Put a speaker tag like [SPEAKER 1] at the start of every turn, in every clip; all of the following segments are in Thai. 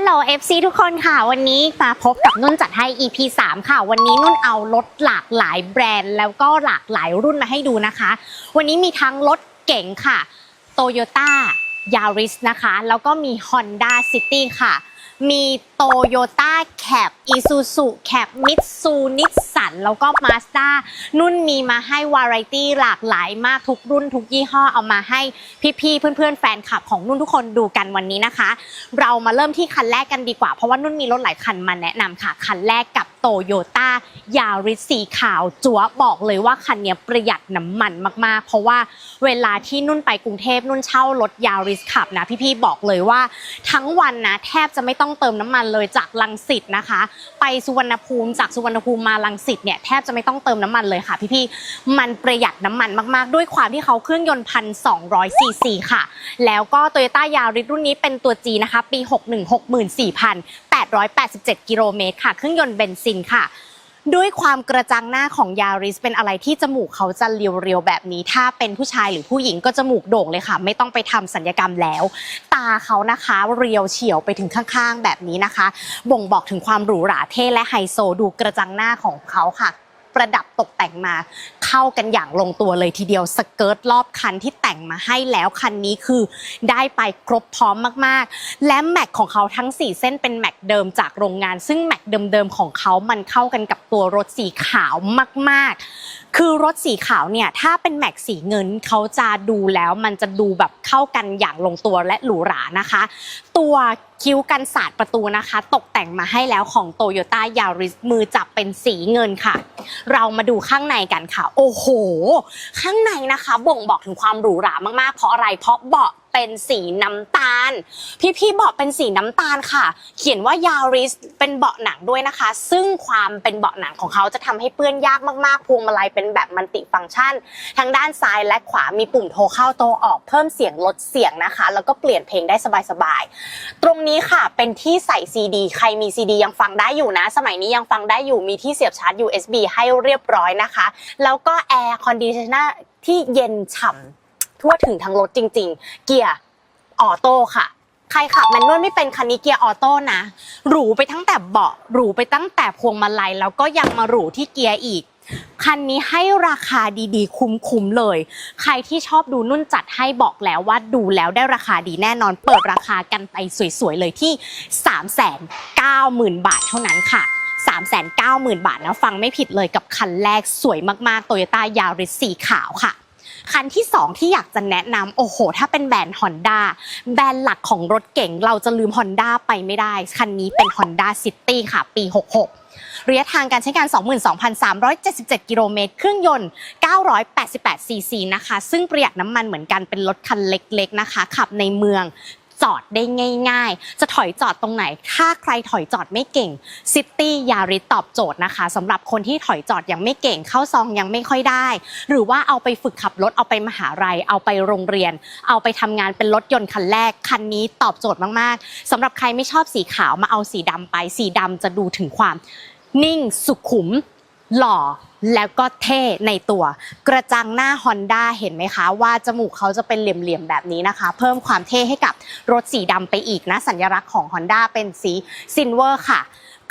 [SPEAKER 1] ลโหล FC ทุกคนค่ะ วันนี้มาพบกับนุ่นจัดให้ EP 3 ค่ะ วันนี้นุ่นเอารถหลากหลายแบรนด์ แล้วก็หลากหลายรุ่นมาให้ดูนะคะ วันนี้มีทั้งรถเก๋งค่ะ Toyota Yaris นะคะ แล้วก็มี Honda City ค่ะ มี Toyota Cab Isuzu Cab Mitsu Nissan แล้วก็ Mazda นุ่นมีมาให้วาไรตี้หลากหลายมากทุกรุ่นทุกยี่ห้อเอามาให้พี่ๆเพื่อนๆ แฟนคลับของนุ่นทุกคนดูกันวันนี้นะคะ เรามาเริ่มที่คันแรกกันดีกว่า เพราะว่านุ่นมีรถหลายคันมาแนะนำค่ะ คันแรกกับ Toyota Yaris สีขาวจั๊วบอกเลยว่าคันนี้ประหยัดน้ำมันมากๆ เพราะว่าเวลาที่นุ่นไปกรุงเทพนุ่นเช่ารถ Yaris ขับนะพี่ๆบอกเลยว่า ทั้งวันนะแทบจะไม่ต้องเติมน้ำมันเลยจากลังสิตนะคะ ไปสุวรรณภูมิจากสุวรรณภูมิมาลังสิตเนี่ยแทบจะไม่ต้องเติมน้ำมันเลยค่ะ พี่ๆมันประหยัดน้ำมันมากๆ ด้วยความที่เขาเครื่องยนต์พันสองร้อยซีซีค่ะ แล้วก็ Toyota Yaris รุ่นนี้เป็นตัว G นะคะ ปี 61 887 กิโลเมตรค่ะ เครื่องยนต์เบนซินค่ะ ด้วยความกระจังหน้าของยาริสเป็นอะไรที่จมูกเขาจะเรียวๆแบบนี้ ถ้าเป็นผู้ชายหรือผู้หญิงก็จมูกโด่งเลยค่ะ ไม่ต้องไปทำสัญญกรรมแล้ว ตาเขานะคะเรียวเฉียวไปถึงข้างๆ แบบนี้นะคะ บ่งบอกถึงความหรูหราเท่และไฮโซดูกระจังหน้าของเขาค่ะ ประดับตกแต่งมา เข้ากันอย่างลงตัวเลยทีเดียวสเกิร์ตรอบคันที่แต่งมาให้แล้วคันนี้คือได้ไปครบพร้อมมากๆ และแม็กของเขาทั้ง 4 เส้นเป็นแม็กเดิมจากโรงงาน ซึ่งแม็กเดิมๆของเขามันเข้ากันกับตัวรถสีขาวมากๆคือรถสีขาวเนี่ยถ้าเป็นแม็กสีเงินเขาจะดูแล้วมันจะดูแบบเข้ากันอย่างลงตัวและหรูหรานะคะ ตัวคิ้วกันศาสตร์ประตูนะคะ ตกแต่งมาให้แล้วของโตโยต้ายาริสมือจับเป็นสีเงินค่ะ เรามาดูข้างในกันค่ะ โอ้โห ข้างในนะคะ บ่งบอกถึงความหรูหรามากๆ เพราะอะไรเพราะเบาะ เป็นสีน้ำตาล พี่ๆเบาะเป็นสีน้ำตาลค่ะ เขียนว่า Yaris เป็นเบาะหนังด้วยนะคะ ซึ่งความเป็นเบาะหนังของเขาจะทำให้เปื้อนยากมากๆพวงมาลัยเป็นแบบมัลติฟังก์ชัน ทั้งด้านซ้ายและขวามีปุ่มโทรเข้าโทรออกเพิ่มเสียงลดเสียงนะคะ แล้วก็เปลี่ยนเพลงได้สบายๆตรงนี้ค่ะเป็นที่ใส่ซีดีใครมีซีดียังฟังได้อยู่นะ สมัยนี้ยังฟังได้อยู่มีที่เสียบชาร์จ USB ให้เรียบร้อยนะคะ แล้วก็แอร์คอนดิชเนอร์ที่เย็นฉ่ำ ทั่วถึงทั้งรถจริง ๆ เกียร์ออโต้ค่ะ ใครขับแมนนวลไม่เป็นคันนี้เกียร์ออโต้นะหรูไปตั้งแต่เบาะหรูไปตั้งแต่พวงมาลัยแล้วก็ยังมาหรูที่เกียร์อีกคันนี้ให้ราคาดีๆ คุ้มๆเลย ใครที่ชอบดูนุ่นจัดให้บอกแล้วว่าดูแล้วได้ราคาดีแน่นอน เปิดราคากันไปสวยๆ เลยที่ 390,000 บาทเท่านั้นค่ะ 390,000 บาทนะ ฟังไม่ผิดเลยกับคันแรกสวยมากๆ Toyota Yaris สีขาวค่ะ คันที่ 2 ที่อยากจะแนะนำโอ้โห ถ้าเป็นแบรนด์ Honda แบรนด์หลักของรถเก๋งเราจะลืม Honda ไปไม่ได้ คันนี้เป็น Honda City ค่ะ ปี 66ระยะทางการใช้งาน 22,377 กิโลเมตร เครื่องยนต์ 988 ซีซีนะคะ ซึ่งประหยัดน้ำมันเหมือนกัน เป็นรถคันเล็กๆ นะคะ ขับในเมือง จอดได้ง่าย ๆ จะถอยจอดตรงไหน ถ้าใครถอยจอดไม่เก่ง City Yaris ตอบโจทย์นะคะสำหรับคนที่ถอยจอดยังไม่เก่ง เข้าซองยังไม่ค่อยได้ หรือว่าเอาไปฝึกขับรถเอาไปมหาลัย เอาไปโรงเรียน เอาไปทำงานเป็นรถยนต์คันแรกคันนี้ตอบโจทย์มากๆสำหรับใครไม่ชอบสีขาวมาเอาสีดำไป สีดำจะดูถึงความนิ่งสุขุม หล่อแล้วก็เท่ในตัว กระจังหน้า Honda เห็นไหมคะ ว่าจมูกเขาจะเป็นเหลี่ยมๆแบบนี้นะคะ เพิ่มความเท่ให้กับรถสีดำไปอีกนะ สัญลักษณ์ของ Honda เป็นสีซินเวอร์ค่ะ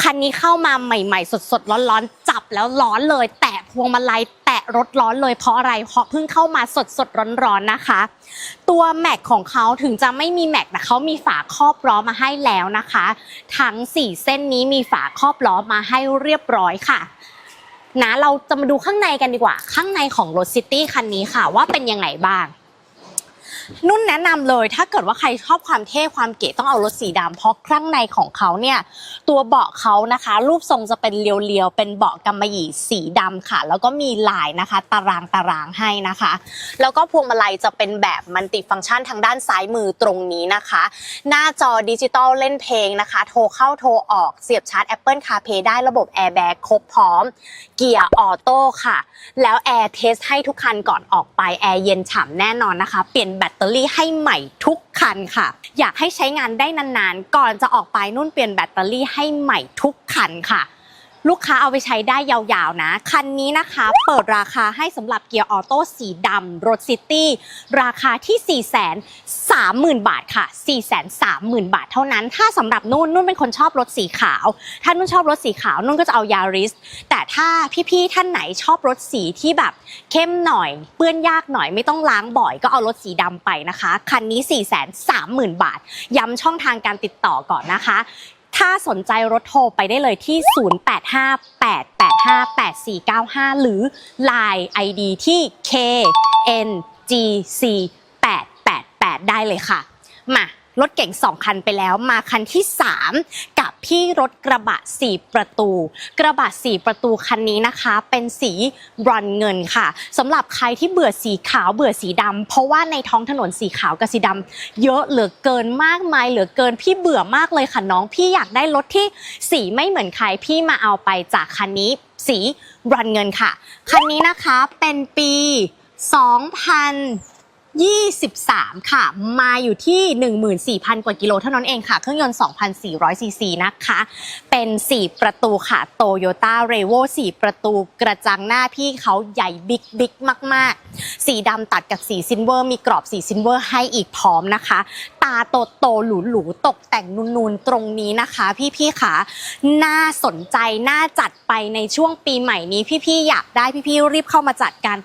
[SPEAKER 1] คันนี้เข้ามาใหม่ๆ สดๆ ร้อนๆ จับแล้วร้อนเลย แตะพวงมาลัยแตะรถร้อนเลยเพราะอะไร เพราะเพิ่งเข้ามาสดๆ ร้อนๆนะคะ ตัวแม็กของเขาถึงจะไม่มีแม็กแต่เขามีฝาครอบล้อมาให้แล้วนะคะ ทั้ง 4 เส้นนี้มีฝาครอบล้อมาให้เรียบร้อยค่ะ นะเราจะมาดูข้างในกันดีกว่า ข้างในของรถซิตี้คันนี้ค่ะ ว่าเป็นยังไงบ้าง นุ่นแนะนำเลย ถ้าเกิดว่าใครชอบความเท่ความเก๋ต้องเอารถสีดำเพราะข้างในของเขาเนี่ย ตัวเบาะเขานะคะ รูปทรงจะเป็นเรียวๆ เป็นเบาะกำมะหยี่สีดำค่ะ แล้วก็มีลายนะคะ ตารางตารางให้นะคะ แล้วก็พวงมาลัยจะเป็นแบบมัลติฟังก์ชันทางด้านซ้ายมือตรงนี้นะคะ หน้าจอดิจิตอลเล่นเพลงนะคะ โทรเข้าโทรออกเสียบชาร์จ Apple CarPlay ได้ระบบ Airbag ครบพร้อม เกียร์ออโต้ค่ะ แล้วแอร์เทสให้ทุกคันก่อนออกไปแอร์เย็นฉ่ำแน่นอนนะคะ เปลี่ยนแบตเตอรี่ให้ใหม่ทุกคันค่ะ อยากให้ใช้งานได้นานๆ ก่อนจะออกไปนุ่นเปลี่ยนแบตเตอรี่ให้ใหม่ทุกคันค่ะ ลูกค้าเอาไปใช้ได้ยาวๆนะ คันนี้นะคะเปิดราคาให้สำหรับเกียร์ออโต้สีดำรถซิตี้ราคาที่ 4 3 0 0 0 0 บาทค่ะ 4 3 0 0 0 0 บาทเท่านั้น ถ้าสำหรับนุ่นนุ่นเป็นคนชอบรถสีขาว ถ้านุ่นชอบรถสีขาวนุ่นก็จะเอายาริส แต่ถ้าพี่ๆท่านไหนชอบรถสีที่แบบเข้มหน่อย เปื้อนยากหน่อยไม่ต้องล้างบ่อยก็เอารถสีดำไปนะคะ คันนี้ 4 3 0 0 0 0 บาท ย้ำช่องทางการติดต่อก่อนนะคะ ถ้าสนใจรถโทรไปได้เลยที่ 0858858495 หรือ Line ID ที่ KNGC 888 ได้เลยค่ะ มา รถเก่ง 2 คันไปแล้วมาคันที่ 3 กับพี่รถกระบะ 4 ประตู กระบะ 4 ประตูคันนี้นะคะ เป็นสีบรอนเงินค่ะสำหรับใครที่เบื่อสีขาวเบื่อสีดำเพราะว่าในท้องถนนสีขาวกับสีดำเยอะเหลือเกินมากมายเหลือเกินพี่เบื่อมากเลยค่ะน้องพี่อยากได้รถที่สีไม่เหมือนใครพี่มาเอาไปจากคันนี้สีบรอนเงินค่ะ คันนี้นะคะเป็นปี 2000 23 ค่ะ มาอยู่ที่ 14,000 กว่ากิโลเท่านั้นเองค่ะ เครื่องยนต์ 2,400 ซีซีนะคะ เป็น 4 ประตูค่ะ Toyota r e v o 4 ประตูกระจังหน้าพี่เขาใหญ่บิ๊กบิ๊กมาก ๆ สีดำตัดกับสีซินเวอร์ มีกรอบสีซินเวอร์ให้อีกพร้อมนะคะตาโตโตหรูหรูๆตกแต่งนูนๆตรงนี้นะคะ พี่ๆค่ะน่าสนใจน่าจัดไปในช่วงปีใหม่นี้ พี่ๆอยากได้พี่ๆรีบเข้ามาจัดกัน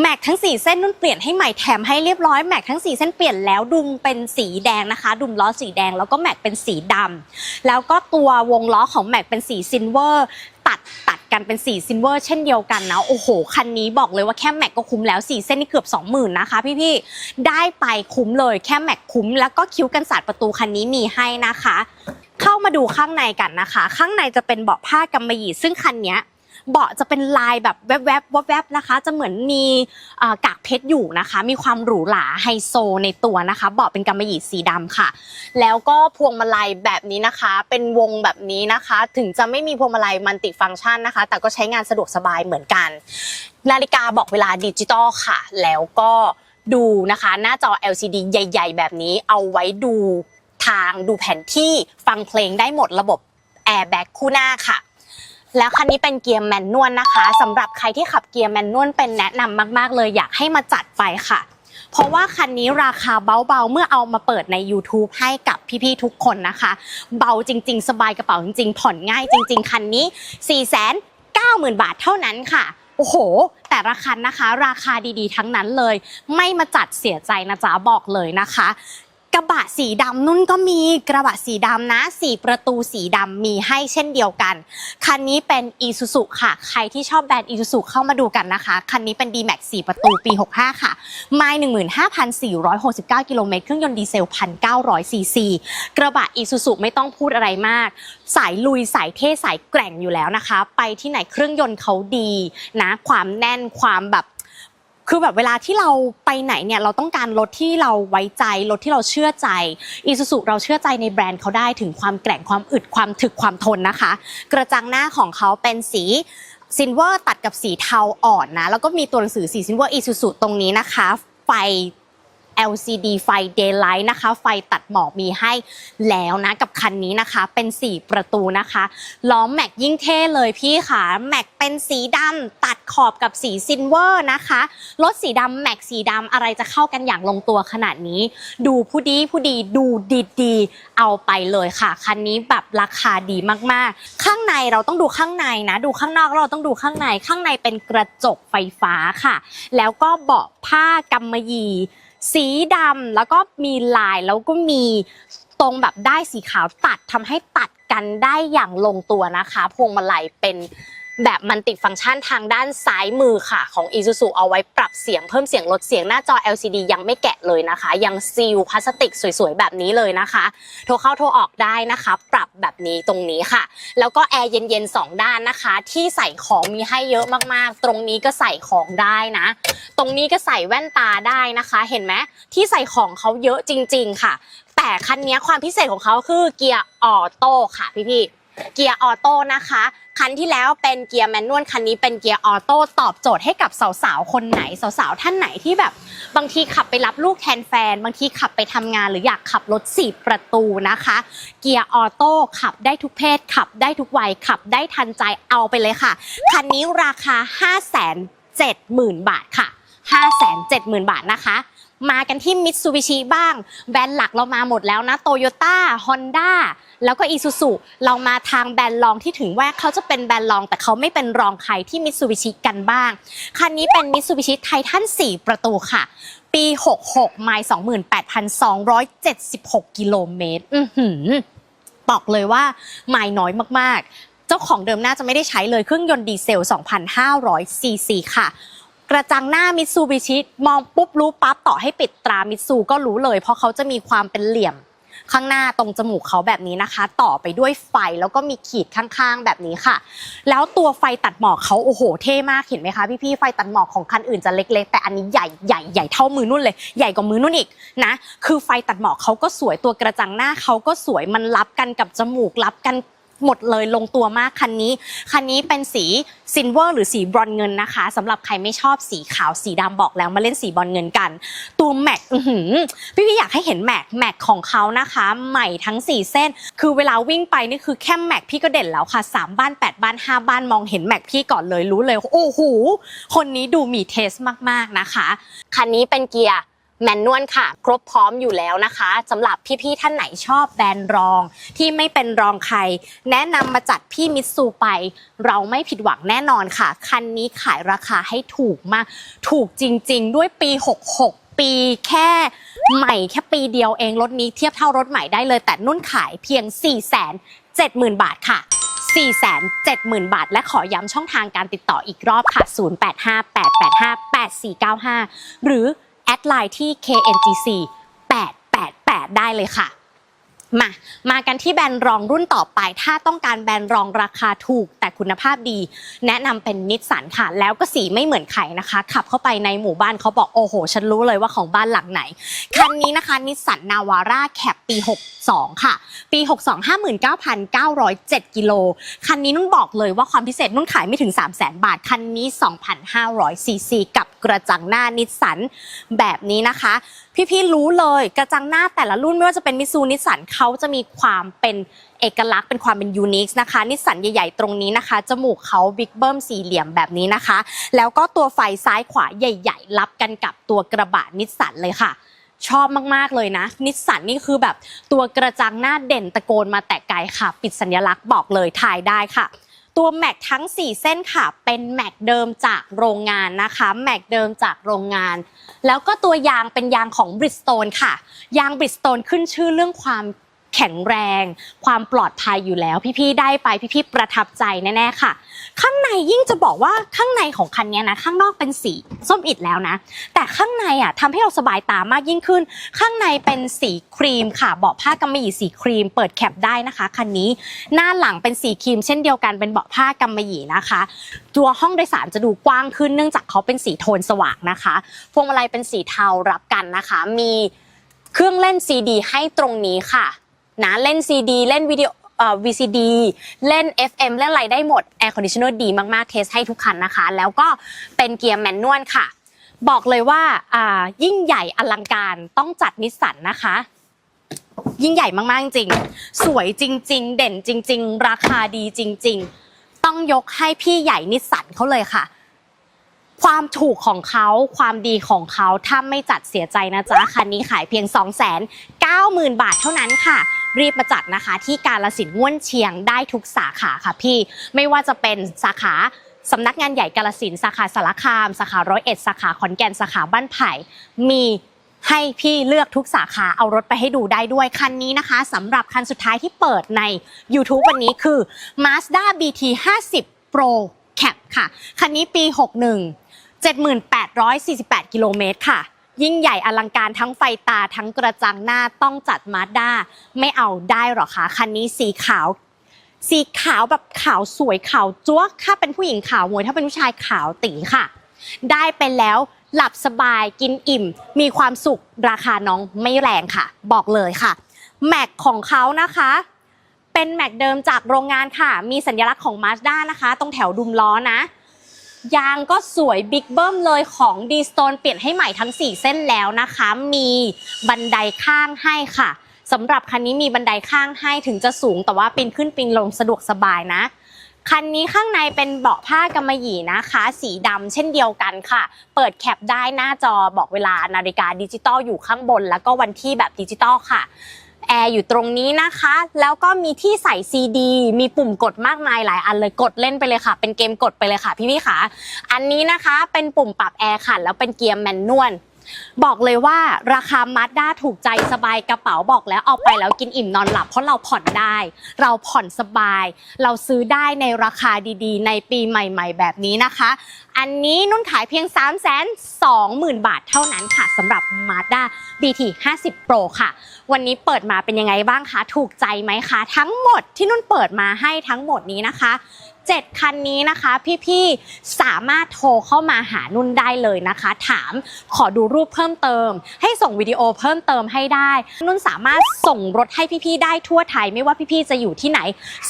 [SPEAKER 1] แม็กทั้ง 4 เส้นนุ่นเปลี่ยนให้ใหม่แถมให้เรียบร้อยแม็กทั้ง 4 เส้นเปลี่ยนแล้วดุมเป็นสีแดงนะคะ ดุมล้อสีแดงแล้วก็แม็กเป็นสีดำแล้วก็ตัววงล้อของแม็กเป็นสีซิลเวอร์ ตัดตัดกันเป็นสีซินเวอร์เช่นเดียวกันนะ โอ้โห คันนี้บอกเลยว่าแค่แม็กก็คุ้มแล้ว 4 เส้นนี่เกือบ 20,000 นะคะพี่ๆ ได้ไปคุ้มเลยแค่แม็กคุ้ม แล้วก็คิ้วกันสาดประตูคันนี้มีให้นะคะ เข้ามาดูข้างในกันนะคะ ข้างในจะเป็นเบาะผ้ากำมะหยี่ซึ่งคันเนี้ย เบาะจะเป็นลายแบบแวบๆแวบๆนะคะ จะเหมือนมีกากเพชรอยู่นะคะ มีความหรูหราไฮโซในตัวนะคะ เบาะเป็นกำมะหยี่สีดำค่ะ แล้วก็พวงมาลัยแบบนี้นะคะ เป็นวงแบบนี้นะคะ ถึงจะไม่มีพวงมาลัยมัลติฟังก์ชันนะคะ แต่ก็ใช้งานสะดวกสบายเหมือนกัน นาฬิกาบอกเวลาดิจิตอลค่ะ แล้วก็ดูนะคะ หน้าจอ LCD ใหญ่ ๆ แบบนี้เอาไว้ดูทางดูแผนที่ฟังเพลงได้หมดระบบแอร์แบ็กคู่หน้าค่ะ แล้วคันนี้เป็นเกียร์แมนนวลนะคะสำหรับใครที่ขับเกียร์แมนนวลเป็นแนะนำมาก ๆ เลยอยากให้มาจัดไปค่ะ เพราะว่าคันนี้ราคาเบาๆ เมื่อเอามาเปิดใน YouTube ให้กับพี่ๆทุกคนนะคะ เบาจริง ๆ สบายกระเป๋าจริง ๆ ผ่อนง่ายจริง ๆ คันนี้ 4 9 0 0 0 0 บาทเท่านั้นค่ะโอ้โห แต่ละคันนะคะ ราคาดีๆ ทั้งนั้นเลย ไม่มาจัดเสียใจนะจ๊ะบอกเลยนะคะ กระบะสีดำนุ่นก็มีกระบะสีดำนะสีประตูสีดำมีให้เช่นเดียวกัน คันนี้เป็น e s u s u ค่ะ ใครที่ชอบแบรนด์ e s u s u เข้ามาดูกันนะคะ คันนี้เป็น D-Max 4 ประตูปี 65 ค่ะไมล์15,469 กิโลเมตรเครื่องยนต์ดีเซล 1,900 ซีซี กระบะ e s u s u ไม่ต้องพูดอะไรมาก สายลุยสายเท่สายแกร่งอยู่แล้วนะคะ ไปที่ไหนเครื่องยนต์เขาดีนะความแน่นความแบบ คือแบบเวลาที่เราไปไหนเนี่ยเราต้องการรถที่เราไว้ใจรถที่เราเชื่อใจอีซูซูเราเชื่อใจในแบรนด์เขาได้ถึงความแกร่งความอึดความถึกความทนนะคะ กระจังหน้าของเขาเป็นสีซินเวอร์ตัดกับสีเทาอ่อนนะแล้วก็มีตัวหนังสือสีซินเวอร์อีซูซูตรงนี้นะคะ ไฟ LCD ไฟ Daylight นะคะ ไฟตัดหมอกมีให้แล้วนะ กับคันนี้นะคะเป็น 4 ประตูนะคะล้อมแม็กยิ่งเท่เลยพี่ค่ะแม็กเป็นสีดำตัดขอบกับสีซิลเวอร์นะคะรถสีดำแม็กสีดำอะไรจะเข้ากันอย่างลงตัวขนาดนี้ ดูผู้ดีผู้ดีดูดีๆเอาไปเลยค่ะ คันนี้แบบราคาดีมากๆ ข้างในเราต้องดูข้างในนะ ดูข้างนอกเราต้องดูข้างในข้างในเป็นกระจกไฟฟ้าค่ะ แล้วก็เบาะผ้ากำมะหยี่ สีดำแล้วก็มีลายแล้วก็มีตรงแบบได้สีขาวตัดทำให้ตัดกันได้อย่างลงตัวนะคะ พวงมาลัยเป็น แบบมันติดฟังก์ชันทางด้านซ้ายมือค่ะ ของ Isuzu เอาไว้ปรับเสียงเพิ่มเสียงลดเสียงหน้าจอ LCD ยังไม่แกะเลยนะคะ ยังซีลพลาสติกสวยๆ แบบนี้เลยนะคะ โทรเข้าโทรออกได้นะคะ ปรับแบบนี้ตรงนี้ค่ะ แล้วก็แอร์เย็นๆสองด้านนะคะ ที่ใส่ของมีให้เยอะมากๆ ตรงนี้ก็ใส่ของได้นะ ตรงนี้ก็ใส่แว่นตาได้นะคะ เห็นไหมที่ใส่ของเขาเยอะจริง ๆ ค่ะ แต่คันนี้ความพิเศษของเขาคือเกียร์ออโต้ค่ะพี่ เกียร์ออโต้นะคะ คันที่แล้วเป็นเกียร์แมนนวลคันนี้เป็นเกียร์ออโต้ตอบโจทย์ให้กับสาวๆคนไหนสาวๆท่านไหนที่แบบ บางทีขับไปรับลูกแทนแฟน บางทีขับไปทำงานหรืออยากขับรถสี่ประตูนะคะ เกียร์ออโต้ขับได้ทุกเพศ ขับได้ทุกวัยขับได้ทันใจเอาไปเลยค่ะ คันนี้ราคา 5 7 0 0 0 0 บาทค่ะ 5 7 0 0 0 0 บาทนะคะ มากันที่มิตซูบิชิบ้าง แบรนด์หลักเรามาหมดแล้วนะโตโยต้าฮอนด้าแล้วก็อีซูซูเรามาทางแบรนด์รองที่ถึงว่าเขาจะเป็นแบรนด์รอง แต่เขาไม่เป็นรองใครที่มิตซูบิชิกันบ้าง คันนี้เป็นมิตซูบิชิไททัน4 ประตูค่ะ ปี 66ไมล์28,276 กิโลเมตรอือหือบอกเลยว่าไมล์น้อยมากๆ เจ้าของเดิมน่าจะไม่ได้ใช้เลยเครื่องยนต์ดีเซล 2,500ซีซีค่ะ กระจังหน้ามิตซูบิชิมองปุ๊บรู้ปั๊บต่อให้ปิดตรามิตซูก็รู้เลย เพราะเขาจะมีความเป็นเหลี่ยม ข้างหน้าตรงจมูกเขาแบบนี้นะคะ ต่อไปด้วยไฟแล้วก็มีขีดข้างๆแบบนี้ค่ะ แล้วตัวไฟตัดหมอกเขาโอ้โหเท่มากเห็นไหมคะพี่ๆไฟตัดหมอกของคันอื่นจะเล็ก ๆ แต่อันนี้ใหญ่ใหญ่ใหญ่เท่ามือนุ่นเลยใหญ่กว่ามือนุ่นอีกนะคือไฟตัดหมอกเขาก็สวยตัวกระจังหน้าเขาก็สวยมันรับกันกับจมูกรับกัน หมดเลยลงตัวมากคันนี้ คันนี้เป็นสีซิลเวอร์หรือสีบรอนเงินนะคะสำหรับใครไม่ชอบสีขาวสีดำบอกแล้วมาเล่นสีบรอนเงินกัน ตัวแม็กพี่พี่อยากให้เห็นแม็กแม็กของเขานะคะ ใหม่ทั้ง 4 เส้น คือเวลาวิ่งไปนี่คือแค่แม็กพี่ก็เด่นแล้วค่ะ 3 บ้าน 8 บ้าน 5 บ้านมองเห็นแม็กพี่ก่อนเลยรู้เลย โอ้โหคนนี้ดูมีเทสมากๆนะคะ คันนี้เป็นเกียร์ แมนนวลค่ะ ครบพร้อมอยู่แล้วนะคะสำหรับพี่ๆท่านไหนชอบแบรนด์รอง ที่ไม่เป็นรองใคร แนะนำมาจัดพี่มิตซูไป เราไม่ผิดหวังแน่นอนค่ะ คันนี้ขายราคาให้ถูกมาก ถูกจริง ๆ ด้วยปี 66ปีแค่ใหม่แค่ปีเดียวเองรถนี้เทียบเท่ารถใหม่ได้เลย แต่นุ่นขายเพียง 4 7 0 0 0 0 บาทค่ะ 470,000 บาท และขอย้ำช่องทางการติดต่ออีกรอบค่ะ 0858858495 หรือ แอดไลน์ที่ KNGC 888 ได้เลยค่ะ มา มากันที่แบรนด์รองรุ่นต่อไป ถ้าต้องการแบรนด์รองราคาถูกแต่คุณภาพดี แนะนำเป็นนิสสันค่ะ แล้วก็สีไม่เหมือนใครนะคะ ขับเข้าไปในหมู่บ้านเขาบอก โอ้โห ฉันรู้เลยว่าของบ้านหลังไหน คันนี้นะคะนิสสันนาวาร่าแคปปี 62 ค่ะ ปี 62 59,907 กิโล คันนี้นุ่นบอกเลยว่าความพิเศษนุ่นขายไม่ถึง 3 0 0 0 0 0 บาท คันนี้ 2,500ซีซีกับกระจังหน้านิสสันแบบนี้นะคะ พี่ๆรู้เลยกระจังหน้าแต่ละรุ่นไม่ว่าจะเป็นมิซูนิสสันเขาาจะมีความเป็นเอกลักษณ์เป็นความเป็นยูนิคนะคะ นิสสันใหญ่ๆ ตรงนี้นะคะ จมูกเขาบิ๊กเบิ้มสี่เหลี่ยมแบบนี้นะคะ แล้วก็ตัวไฟซ้ายขวาใหญ่ ๆ รับกันกับตัวกระบะนิสสันเลยค่ะ ชอบมากๆเลยนะ นิสสันนี่คือแบบตัวกระจังหน้าเด่นตะโกนมาแต่ไกลค่ะ ปิดสัญลักษณ์บอกเลยถ่ายได้ค่ะตัวแม็กทั้ง 4 เส้นค่ะ เป็นแม็กเดิมจากโรงงานนะคะแม็กเดิมจากโรงงาน แล้วก็ตัวยางเป็นยางของบริสโตนค่ะ ยางบริสโตนขึ้นชื่อเรื่องความ แข็งแรง ความปลอดภัยอยู่แล้ว พี่ๆได้ไปพี่ๆประทับใจแน่ๆค่ะ ข้างในยิ่งจะบอกว่าข้างในของคันนี้นะ ข้างนอกเป็นสีส้มอิดแล้วนะ แต่ข้างในอะทำให้เราสบายตามากยิ่งขึ้น ข้างในเป็นสีครีมค่ะเบาะผ้ากำมะหยี่สีครีม เปิดแคปได้นะคะคันนี้หน้าหลังเป็นสีครีม เช่นเดียวกันเป็นเบาะผ้ากำมะหยี่นะคะตัวห้องโดยสารจะดูกว้างขึ้นเนื่องจากเขาเป็นสีโทนสว่างนะคะพวงมาลัยเป็นสีเทารับกันนะคะ มีเครื่องเล่นซีดีให้ตรงนี้ค่ะ นะเล่นซีดีเล่นวิดีโอเอ่อ VCD เล่น FM เล่นอะไรได้หมด Air Conditioner ดีมากๆ เทสให้ทุกคันนะคะ แล้วก็เป็นเกียร์แมนนวลค่ะ บอกเลยว่าอ่ายิ่งใหญ่อลังการต้องจัดนิสสันนะคะ ยิ่งใหญ่มากๆจริง สวยจริง ๆ เด่นจริง ๆ ราคาดีจริง ๆ ต้องยกให้พี่ใหญ่นิสสันเขาเลยค่ะ ความถูกของเขาความดีของเขาถ้าไม่จัดเสียใจนะจ๊ะคันนี้ขายเพียง 2 9 0 0 0 0 บาทเท่านั้นค่ะ รีบมาจัดนะคะ ที่กาลสินง่วนเชียงได้ทุกสาขาค่ะพี่ไม่ว่าจะเป็นสาขาสำนักงานใหญ่กาลสินสาขาสารคาม สาขาร้อยเอ็ดสาขาขอนแก่นสาขาบ้านไผ่มีให้พี่เลือกทุกสาขาเอารถไปให้ดูได้ด้วยคันนี้นะคะสำหรับคันสุดท้ายที่เปิดใน YouTube วันนี้คือ Mazda BT 50 Pro Cap ค่ะ คันนี้ปี 61 7,848 กิโลเมตรค่ะ ยิ่งใหญ่อลังการทั้งไฟตาทั้งกระจังหน้าต้องจัดมาด้าไม่เอาได้หรอคะคันนี้สีขาว สีขาวแบบขาวสวยขาวจั๊วถ้าเป็นผู้หญิงขาวมวยถ้าเป็นผู้ชายขาวตีค่ะ ได้ไปแล้วหลับสบายกินอิ่ม มีความสุขราคาน้องไม่แรงค่ะ บอกเลยค่ะแม็กของเขานะคะ เป็นแม็กเดิมจากโรงงานค่ะ มีสัญลักษณ์ของ Mazda นะคะ ตรงแถวดุมล้อนะ ยางก็สวยบิ๊กเบิ้มเลยของ d s t o n e เปลี่ยนให้ใหม่ทั้ง 4 เส้นแล้วนะคะ มีบันไดข้างให้ค่ะสำหรับคันนี้มีบันไดข้างให้ถึงจะสูงแต่ว่าปีนขึ้นปีนลงสะดวกสบายนะ คันนี้ข้างในเป็นเบาะผ้ากำมะหยี่นะคะ สีดำเช่นเดียวกันค่ะ เปิดแคปได้หน้าจอบอกเวลานาฬิกาดิจิตอลอยู่ข้างบน แล้วก็วันที่แบบดิจิตอลค่ะ แอร์อยู่ตรงนี้นะคะ แล้วก็มีที่ใส่ซีดีมีปุ่มกดมากมายหลายอันเลยกดเล่นไปเลยค่ะ เป็นเกมกดไปเลยค่ะพี่พี่ขาอันนี้นะคะเป็นปุ่มปรับแอร์ค่ะแล้วเป็นเกียร์แมนนวล บอกเลยว่าราคามาสด้าถูกใจสบายกระเป๋าบอกแล้วเอาไปแล้วกินอิ่มนอนหลับเพราะเราผ่อนได้ เราผ่อนสบาย เราซื้อได้ในราคาดีๆ ในปีใหม่ ๆ แบบนี้นะคะ อันนี้นุ่นขายเพียง 3 2 0 0 0 0 บาทเท่านั้นค่ะสำหรับ Mazda BT 50 Pro ค่ะ วันนี้เปิดมาเป็นยังไงบ้างคะ ถูกใจไหมคะ ทั้งหมดที่นุ่นเปิดมาให้ทั้งหมดนี้นะคะ 7 คันนี้นะคะ พี่ๆ สามารถโทรเข้ามาหานุ่นได้เลยนะคะ ถามขอดูรูปเพิ่มเติม ให้ส่งวิดีโอเพิ่มเติมให้ได้ นุ่นสามารถส่งรถให้พี่ๆ ได้ทั่วไทย ไม่ว่าพี่ๆ จะอยู่ที่ไหน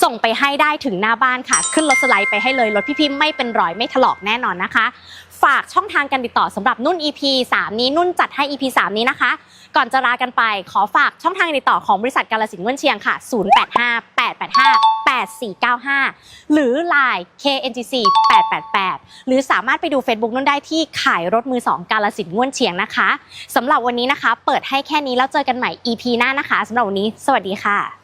[SPEAKER 1] ส่งไปให้ได้ถึงหน้าบ้านค่ะ ขึ้นรถสไลด์ไปให้เลย รถพี่ๆ ไม่เป็นรอยไม่ถลอกแน่นอนนะคะ ฝากช่องทางการติดต่อสำหรับนุ่น EP 3 นี้นุ่นจัดให้ EP 3 นี้นะคะ ก่อนจะลากันไปขอฝากช่องทางการติดต่อของบริษัทกาลสินธุ์เวินเชียงค่ะ 0858858495 หรือ Line KNGC 888 หรือสามารถไปดู Facebook นุ่นได้ที่ขายรถมือ 2 กาลสินง่วนเชียงนะคะสำหรับวันนี้นะคะ เปิดให้แค่นี้แล้วเจอกันใหม่ EP หน้านะคะสำหรับวันนี้ สวัสดีค่ะ